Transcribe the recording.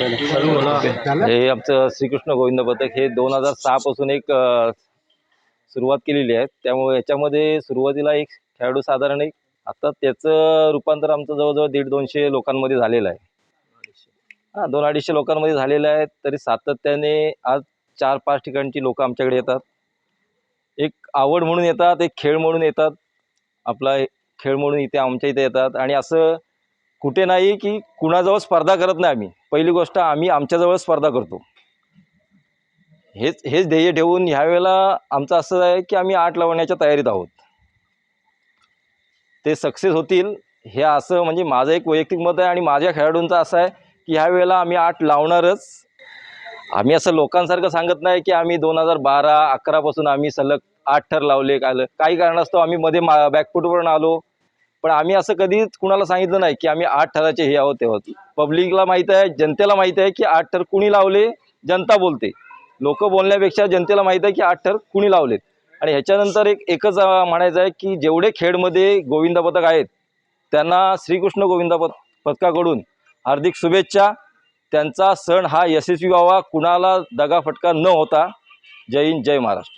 हे आमचं श्रीकृष्ण गोविंद पथक हे दोन हजार सहा पासून एक सुरुवात केलेली आहे. त्यामुळे याच्यामध्ये सुरुवातीला एक खेळाडू साधारण एक आता त्याचं रूपांतर आमचं जवळजवळ दीड दोनशे लोकांमध्ये झालेलं आहे. हा दोन अडीचशे लोकांमध्ये झालेलं आहे तरी सातत्याने आज चार पाच ठिकाणची लोक आमच्याकडे येतात. एक आवड म्हणून येतात एक खेळ म्हणून येतात. आपला खेळ म्हणून इथे आमच्या इथे येतात. आणि असं कुठे नाही की कुणाजवळ स्पर्धा करत नाही आम्ही. पहिली गोष्ट आम्ही आमच्याजवळ स्पर्धा करतो. हेच हेच ध्येय ठेवून ह्या वेळेला आमचं असं आहे की आम्ही आठ लावण्याच्या तयारीत आहोत. ते सक्सेस होतील हे असं म्हणजे माझं एक वैयक्तिक मत आहे आणि माझ्या खेळाडूंचं असं आहे की ह्या वेळेला आम्ही आठ लावणारच. आम्ही असं लोकांसारखं सांगत नाही की आम्ही दोन हजार बारा अकरापासून आम्ही सलग आठ ठर लावले काय काही कारणास्तव आम्ही मध्ये मा बॅकफुटवरून आलो. पण आम्ही असं कधीच कुणाला सांगितलं नाही की आम्ही आठ ठराचे हे आहोत तेव्हा पब्लिकला माहीत आहे जनतेला माहीत आहे की आठ ठर कुणी लावले? जनता बोलते. लोक बोलण्यापेक्षा जनतेला माहीत आहे की आठ ठर कुणी लावलेत. आणि ह्याच्यानंतर एक एकच म्हणायचं आहे की जेवढे खेडमध्ये गोविंदा पथक आहेत त्यांना श्रीकृष्ण गोविंदा पथ पथकाकडून हार्दिक शुभेच्छा. त्यांचा सण हा यशस्वी व्हावा. कुणाला दगाफटका न होता जय हिंद जय महाराष्ट्र.